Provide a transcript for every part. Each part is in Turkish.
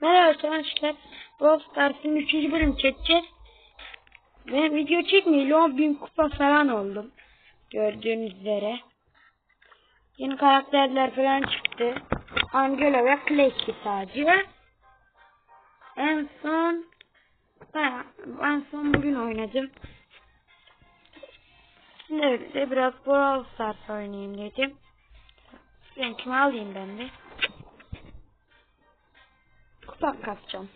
Merhaba arkadaşlar. Brawl Stars'ın 3. bölüm çekeceğiz. Ve video çekmeyeli 10.000 kupa falan oldum. Gördüğünüz üzere. Yeni karakterler falan çıktı. Angela ve Clay sadece. En son ben, en son bugün oynadım. Şimdi de biraz Brawl Stars oynayayım dedim. Renkimi alayım ben de. Kupa kasacağım.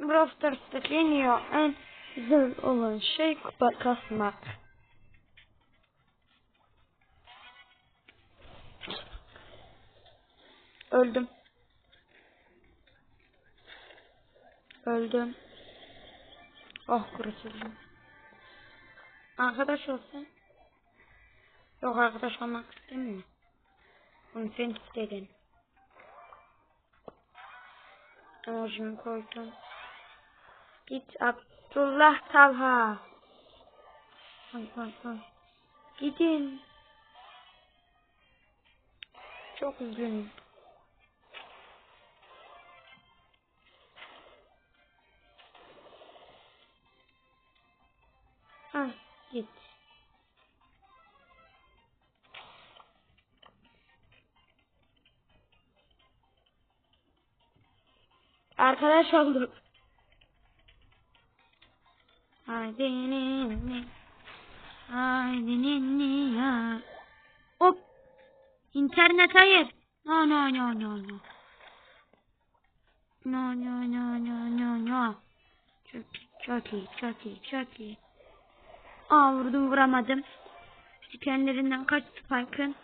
Brawl Stars'ta deniyor en güzel olan şey kupa kasmak. Öldüm. Öldüm. Oh kurtuldum. Arkadaş olsun. Yok arkadaş olmak istemiyor. Onu sen istedin. Emojimi koydum. Git Abdullah Talha. Koy koy koy. Gidin. Çok üzgünüm. Arkadaş olduk. Haydi ninni. Haydi ninni ya. Hop. İnternet hayır. No no no no no. No no no no no no. Çok çok iyi çok iyi çok iyi. Aa vurdum vuramadım. Dikenlerinden kaç Spike'ın.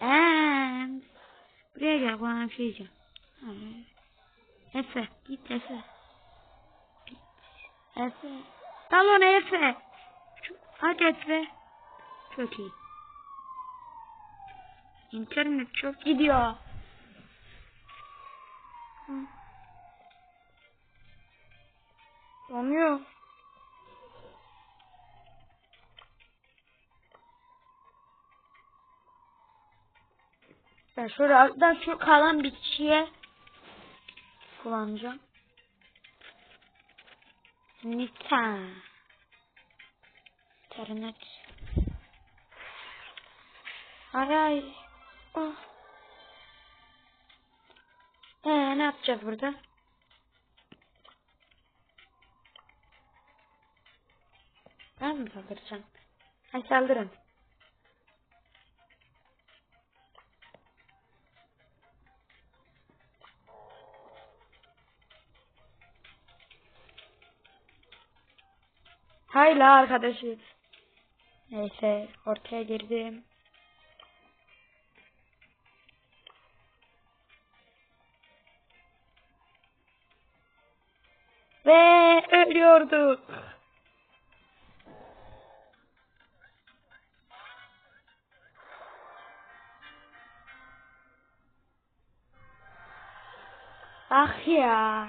Eee. Buraya gel bana bir şey diyeceğim. Ha. Efe git Efe. Efe. Dal ona Efe. Hadi Efe. Çok iyi. İnternet çok gidiyor. Donuyor. Ben şöyle alttan şu kalan bir kişiye kullanacağım. Nita. İnternet. Aray. Oh. Ee, ne yapacağız burada? Ben mi saldıracağım? Hadi saldırın. Hayla arkadaşı. Neyse ortaya girdim. Ve ölüyorduk. Ah ya.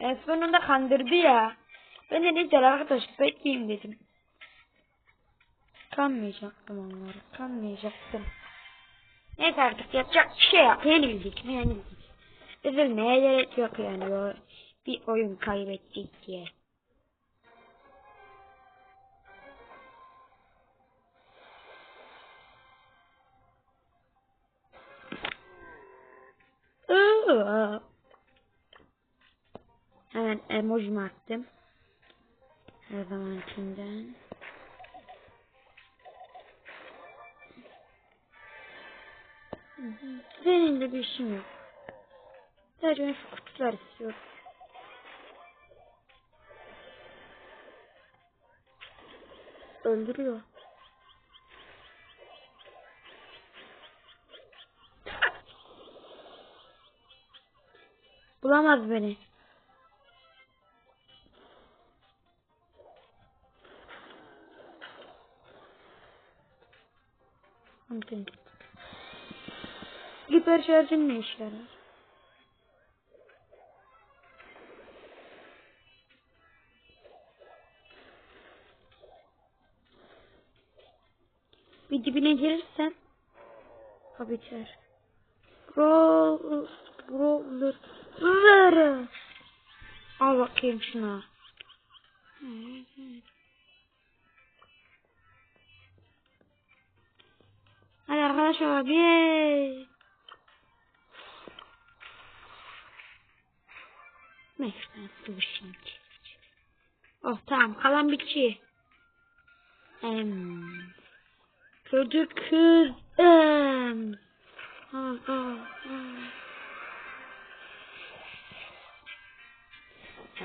En sonunda kandırdı ya. Ben de neyse arkadaş bekleyeyim dedim. Kanmayacaktım onları. Kanmayacaktım. Neyse artık yapacak bir şey yok. Yenildik mi yenildik. Üzülmeye gerek yok yani. O bir oyun kaybettik diye. Emojimi attım. Her zamankinden. Hı. Seninle bir işim yok. Sadece şu kutular istiyorum. Öldürüyor. Bulamaz beni. Anladım. Hiper şarjın ne işe yarar? Bir dibine girirsem o biter. Roll, roller, roller. Al bakayım şuna. Hadi arkadaşlar bir. Neyse dur şimdi. Oh tamam kalan bir kişi. Em. Çocuk kız. Em. Ha, ha, ha.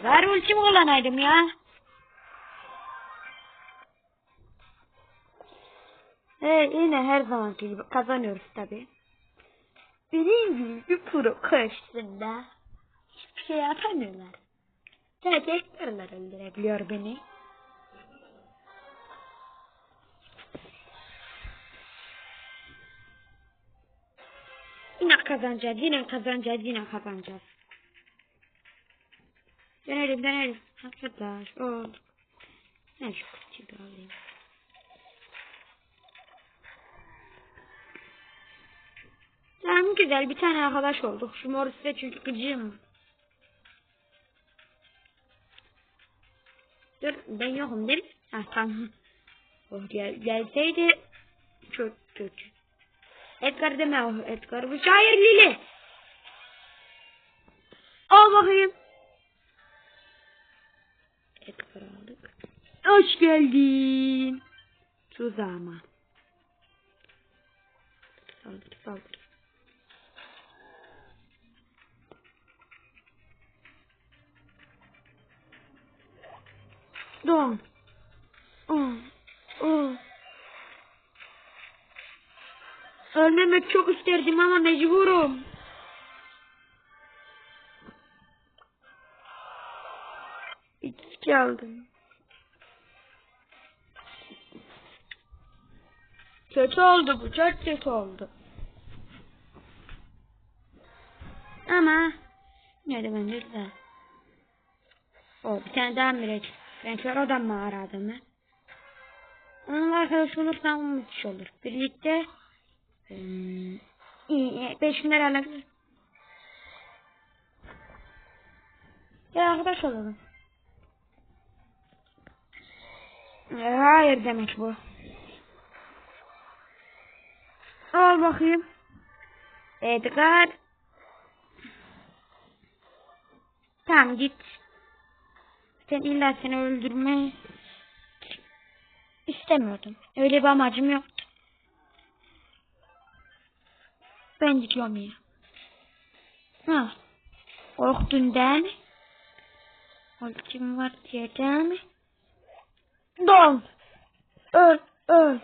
Ver ultimi kullanaydım ya. Evet yine her zamanki gibi kazanıyoruz tabi. Benim gibi bir pro karşısında hiçbir şey yapamıyorlar. Sadece ekberler öldürebiliyor beni. Yine kazanacağız, yine kazanacağız, yine kazanacağız. Dönelim, dönelim. Arkadaş, o. Ben şu kutuyu alayım. Tamam güzel bir tane arkadaş olduk. Şu mor size çünkü gıcığım. Dur ben yokum değil mi? Ha tamam. Oh, gel, gelseydi çok kötü. Edgar deme o Edgar bu şair Lili. Al bakayım. Edgar aldık. Hoş geldin. Tuzağıma. Saldır saldır. Oh. Ölmemek çok isterdim ama mecburum. İçki aldım. Kötü oldu bu, çok kötü oldu. Ama ne de bence güzel. O bir tane daha miraç. Kör adam mı aradım ben? Onunla arkadaş olursam müthiş olur. Birlikte hmm, iyi, beş günler. Ya arkadaş olalım. Hayır demek bu. Al bakayım. Edgar. Tamam git. Sen illa seni öldürme istemiyordum. Öyle bir amacım yoktu. Ben gidiyorum ya. Ha. Korktun değil mi? Ultim var diye değil mi? Don. Öl, öl.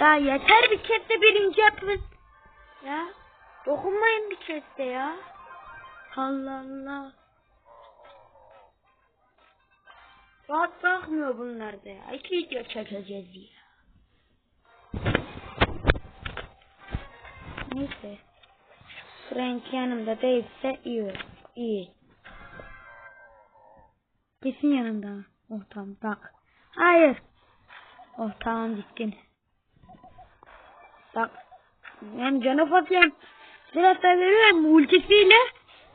Ya yeter bir de birinci yapın. Ya dokunmayın bir de ya. Allah Allah. Rahat bırakmıyor bunlar da ya. İki video çekeceğiz ya. Neyse. Frank yanımda değilse iyi. iyi. Kesin yanımda. Oh tamam bak. Hayır. Oh tamam gittin. Bak. Hem canı fatıyorum. Biraz daha veriyorum. Ultisiyle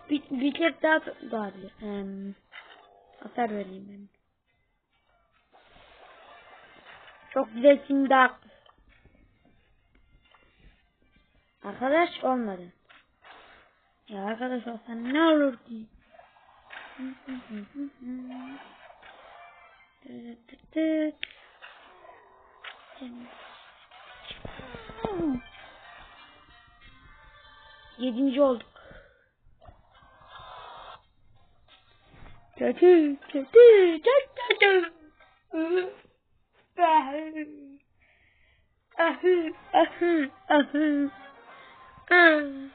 bir, bir kez daha dağılıyor. Um, hasar vereyim ben. Çok güzel şimdi Arkadaş olmadı. Ya arkadaş olsan ne olur ki? Yedinci olduk. Kötü, kötü, çok kötü. Ahı, ahı, ahı, ahı.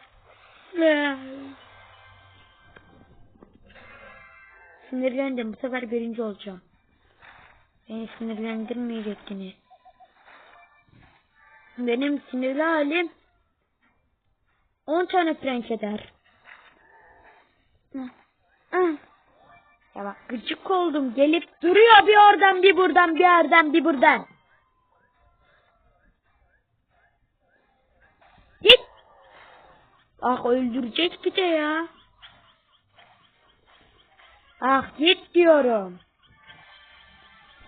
Sinirlendim. Bu sefer birinci olacağım. Beni sinirlendirmeyecektiniz. Benim sinirli halim 10 tane prank eder. Ya bak gıcık oldum. Gelip duruyor bir oradan bir buradan bir yerden bir buradan. Git. Ah öldürecek bir de ya. Ah git diyorum.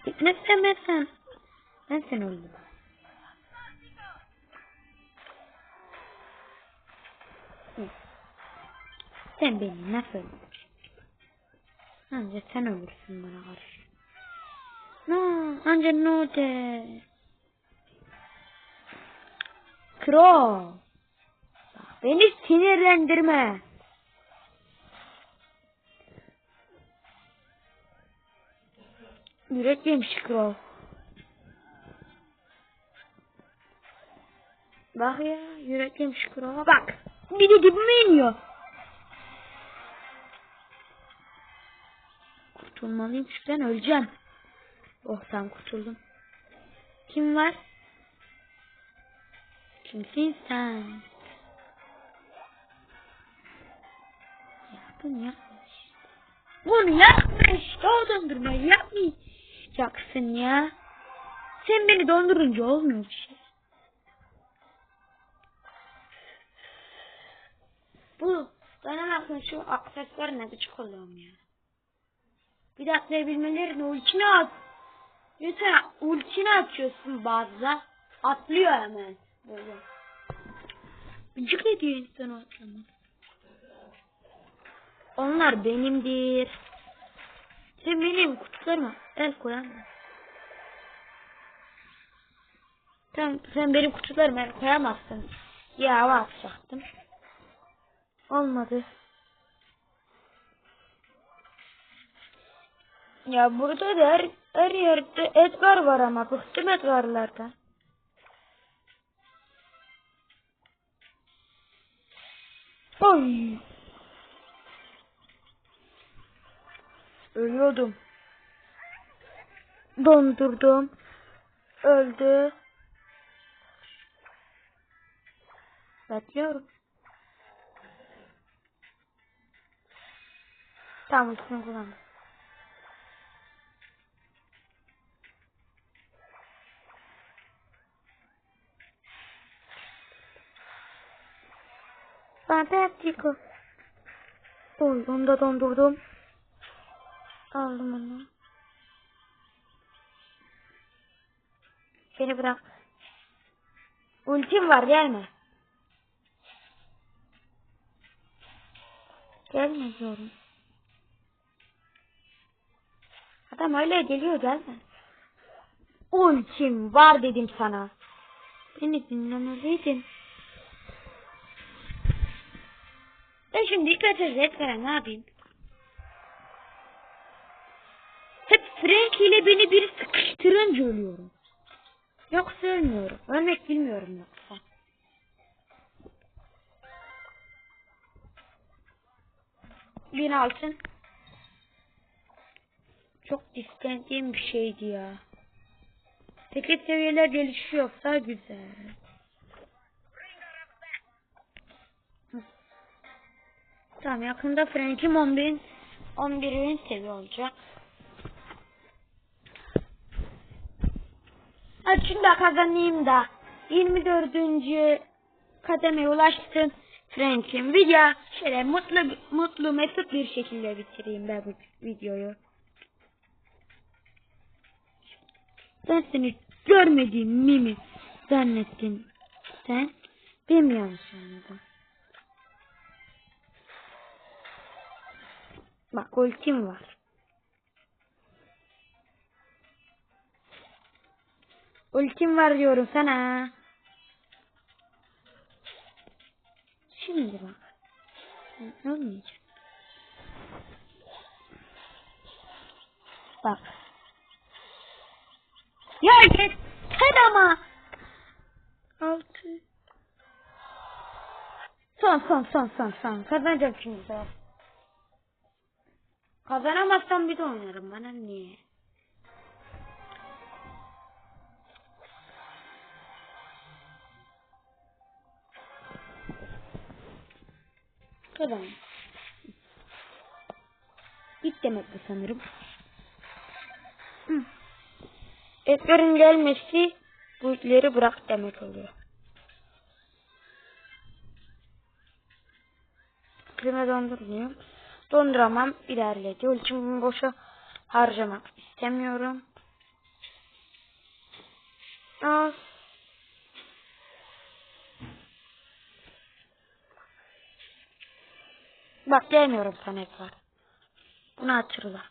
Gitme sen. Ben seni öldüm. Sen beni nasıl öldürdün? Anca sen ölürsün bana karşı. No, anca no de. Kro. Beni sinirlendirme. Yürek yemiş Kro. Bak ya yürek yemiş Kro. Bak. Bir de dibime iniyor. Kurtulmalıyım şuradan öleceğim. Oh tamam kurtuldum. Kim var? Kimsin sen? Bunu yapma işte. Bunu yapma işte o dondurmayı yapmayacaksın ya. Sen beni dondurunca olmuyor bir şey. Bu bana bakın şu aksesuar ne gıcık oluyorum ya. Bir de atlayabilmelerini ultini at. Lütfen ultini açıyorsun bazıda. Atlıyor hemen. Böyle. Gıcık ediyor insanı atlama. Onlar benimdir. Sen benim kutularıma el koyamazsın. Tamam sen benim kutularıma el koyamazsın. Ya hava atacaktım. Olmadı. Ya burada da her, her yerde Edgar var ama bıktım Edgar'lardan. Oy. Ölüyordum. Dondurdum. Öldü. Bekliyorum. Tamam üstünü kullandım. Fantastico. Oy onu da dondurdum. Aldım onu. Beni bırak. Ultim var gelme. Gelme diyorum. Adam öyle geliyor gelme. Ultim var dedim sana. Beni dinlemeliydin. Ben şimdi dikkat Edgar'a ne yapayım? Hep Frank ile beni bir sıkıştırınca ölüyorum. Yoksa ölmüyorum. Ölmek bilmiyorum yoksa. Bin altın. Çok istendiğim bir şeydi ya. Paket seviyeler gelişiyorsa güzel. Tamam yakında Frank'im 11 11. seviye olacak. Açın da kazanayım da 24. kademeye ulaştım Frank'im. Video şöyle mutlu mutlu mesut bir şekilde bitireyim ben bu videoyu. Ben seni görmediğimi mi zannettin sen? Benim yanlış anladım. Bak ultim var. Ultim var diyorum sana. Şimdi bak. Olmayacak. Bak. Ya yeter ama. Altı. Son Son son son son. Kazanacağım şimdi. Kazanamazsam bir de oynarım bana niye? Kazan. Git demek bu sanırım. Hı. Edgar'ın gelmesi bu işleri bırak demek oluyor. Klima dondurmuyor. Donduramam ilerledi. Ultimi boşa harcamak istemiyorum. Aa. Bak gelmiyorum sana Edgar. Bunu hatırla.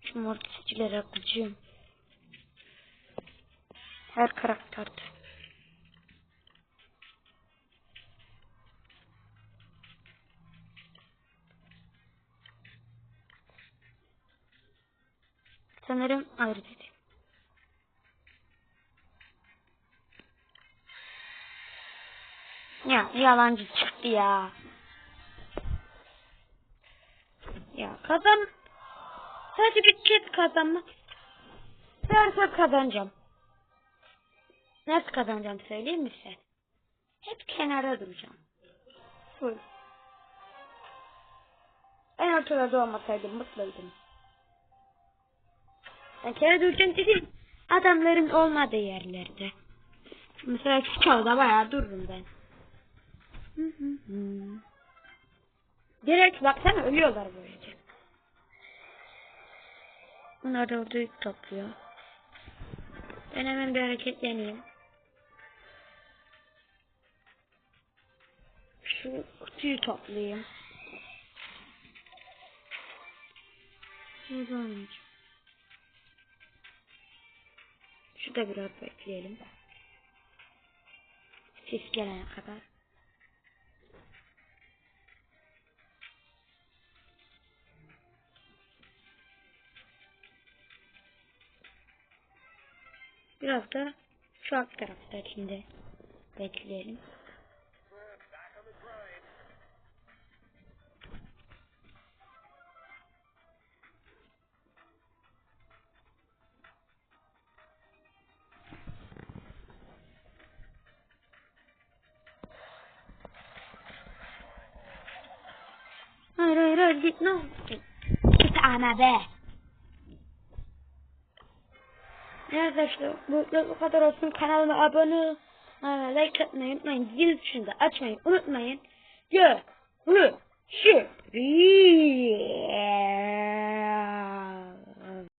Şu mortisçilere gıcığım. Her karakterde. Sanırım ayrı dedi. Ya yalancı çıktı ya. Ya kazan. Sadece bir kez kazanmak. Derse kazanacağım. Nasıl kazanacağım söyleyeyim mi sen? Hep kenarda duracağım. Full. En ortada olmasaydım mutluydum. Ben kenara duracağım dedim. Adamların olmadığı yerlerde. Mesela şu çalda bayağı dururum ben. Hı hı hı. Direkt baksana ölüyorlar böylece. Bunlar da orada yük topluyor. Ben hemen bir hareketleneyim. Şu kutuyu toplayayım. Şuradan oynayacağım. Şurada biraz bekleyelim. Ses gelene kadar. Biraz da şu alt tarafta şimdi bekleyelim. Git ne oldu? Git ana be. Arkadaşlar bu, bu kadar olsun kanalıma abone olmayı, like atmayı unutmayın. Zil tuşunu da açmayı unutmayın. Görüşürüz.